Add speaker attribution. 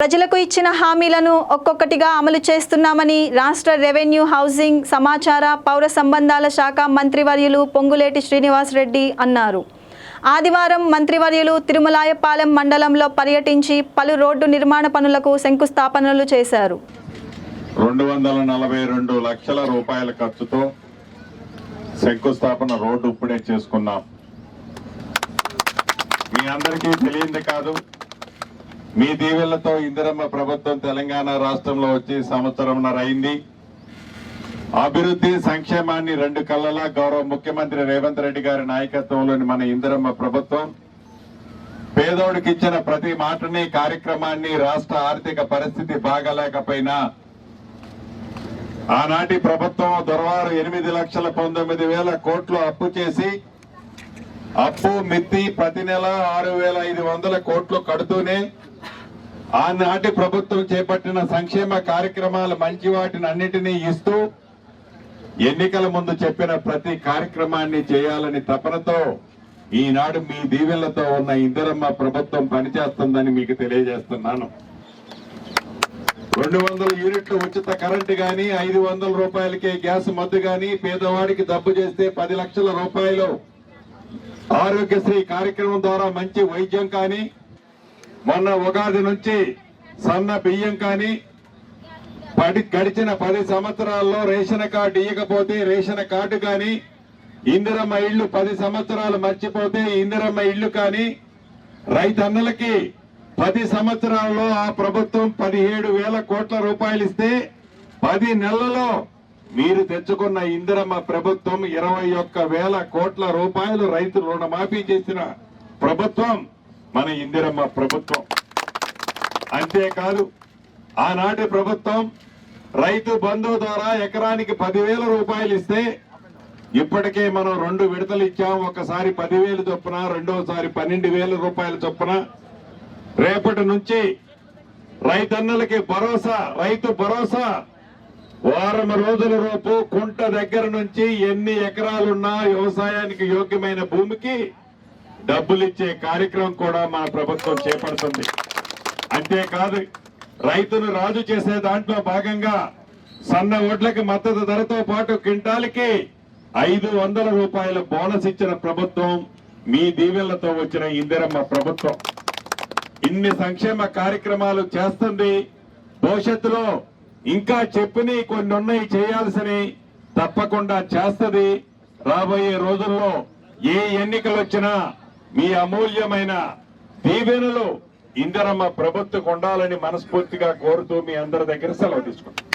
Speaker 1: ప్రజలకు ఇచ్చిన హామీలను ఒక్కొక్కటిగా అమలు చేస్తున్నామని రాష్ట్ర రెవెన్యూ హౌసింగ్ సమాచార పౌర సంబంధాల శాఖ మంత్రివర్యులు పొంగులేటి శ్రీనివాసరెడ్డి అన్నారు. ఆదివారం మంత్రివర్యులు తిరుమలాయపాలెం మండలంలో పర్యటించి పలు రోడ్డు నిర్మాణ పనులకు శంకుస్థాపనలు చేశారు.
Speaker 2: రెండు వందల నలభై రెండు లక్షల రూపాయల ఖర్చుతో శంకుస్థాపన రోడ్డు ఇప్పుడే చేసుకున్నాం. మీ అందరికీ తెలియంది కాదు. మీ దీవెళ్ళతో ఇందిరమ్మ ప్రభుత్వం తెలంగాణ రాష్ట్రంలో వచ్చి సంవత్సరంన్నర అయింది. అభివృద్ధి సంక్షేమాన్ని రెండు కళ్ళలా గౌరవ ముఖ్యమంత్రి రేవంత్ రెడ్డి గారి నాయకత్వంలోని మన ఇందిరమ్మ ప్రభుత్వం పేదోడికి ఇచ్చిన ప్రతి మాటని కార్యక్రమాన్ని రాష్ట్ర ఆర్థిక పరిస్థితి బాగలేకపోయినా ఆనాటి ప్రభుత్వం దొరవారు ఎనిమిది లక్షల పంతొమ్మిది వేల కోట్లు అప్పు చేసి అప్పు మిత్తి ప్రతి నెల ఆరు వేల ఐదు వందల కోట్లు కడుతూనే ఆనాటి ప్రభుత్వం చేపట్టిన సంక్షేమ కార్యక్రమాలు మంచి వాటిని అన్నిటినీ ఇస్తూ ఎన్నికల ముందు చెప్పిన ప్రతి కార్యక్రమాన్ని చేయాలని తపనతో ఈనాడు మీ దీవెళ్ళతో ఉన్న ఇందిరమ్మ ప్రభుత్వం పనిచేస్తుందని మీకు తెలియజేస్తున్నాను. రెండు వందల యూనిట్లు ఉచిత కరెంటు కానీ ఐదు వందల రూపాయలకే గ్యాస్ మద్దు కానీ పేదవాడికి డబ్బు చేస్తే పది లక్షల రూపాయలు ఆరోగ్యశ్రీ కార్యక్రమం ద్వారా మంచి వైద్యం కానీ మొన్న ఉగాది నుంచి సన్న బియ్యం కానీ పడి గడిచిన పది సంవత్సరాల్లో రేషన్ కార్డు ఇవ్వకపోతే రేషన్ కార్డు కానీ ఇందిరమ్మ ఇళ్ళు పది సంవత్సరాలు మర్చిపోతే ఇందిరమ్మ ఇళ్ళు కానీ రైతన్నలకి పది సంవత్సరాల్లో ఆ ప్రభుత్వం పదిహేడు వేల కోట్ల రూపాయలు ఇస్తే పది నెలలలో మీరు తెచ్చుకున్న ఇందిరమ్మ ప్రభుత్వం ఇరవై ఒక్క వేల కోట్ల రూపాయలు రైతు రుణమాఫీ చేసిన ప్రభుత్వం మన ఇందిరమ్మ ప్రభుత్వం. అంతేకాదు ఆనాటి ప్రభుత్వం రైతు బంధు ద్వారా ఎకరానికి పదివేల రూపాయలు ఇస్తే ఇప్పటికే మనం రెండు విడతలు ఇచ్చాం. ఒకసారి పదివేలు చొప్పున రెండోసారి పన్నెండు వేల రూపాయల చొప్పున. రేపటి నుంచి రైతన్నలకి భరోసా రైతు భరోసా వారం రోజుల రూపు కుంట దగ్గర నుంచి ఎన్ని ఎకరాలున్నా వ్యవసాయానికి యోగ్యమైన భూమికి డబ్బులిచ్చే కార్యక్రమం కూడా మన ప్రభుత్వం చేపడుతుంది. అంతేకాదు రైతును రాజు చేసే దాంట్లో భాగంగా సన్న ఓట్లకి మద్దతు ధరతో పాటు క్వింటాల్కి ఐదు వందల రూపాయల బోనస్ ఇచ్చిన ప్రభుత్వం మీ దీవెళ్ళతో వచ్చిన ఇందిరమ్మ ప్రభుత్వం. ఇన్ని సంక్షేమ కార్యక్రమాలు చేస్తుంది. భవిష్యత్తులో ఇంకా చెప్పిని కొన్ని ఉన్నాయి చేయాల్సినవి తప్పకుండా చేస్తుంది. రాబోయే రోజుల్లో ఏ ఎన్నికలు వచ్చినా మీ అమూల్యమైన దీవెనలు ఇందరమ్మ ప్రభుత్వం ఉండాలని మనస్ఫూర్తిగా కోరుతూ మీ అందరి దగ్గర సెలవు తీసుకుంటాం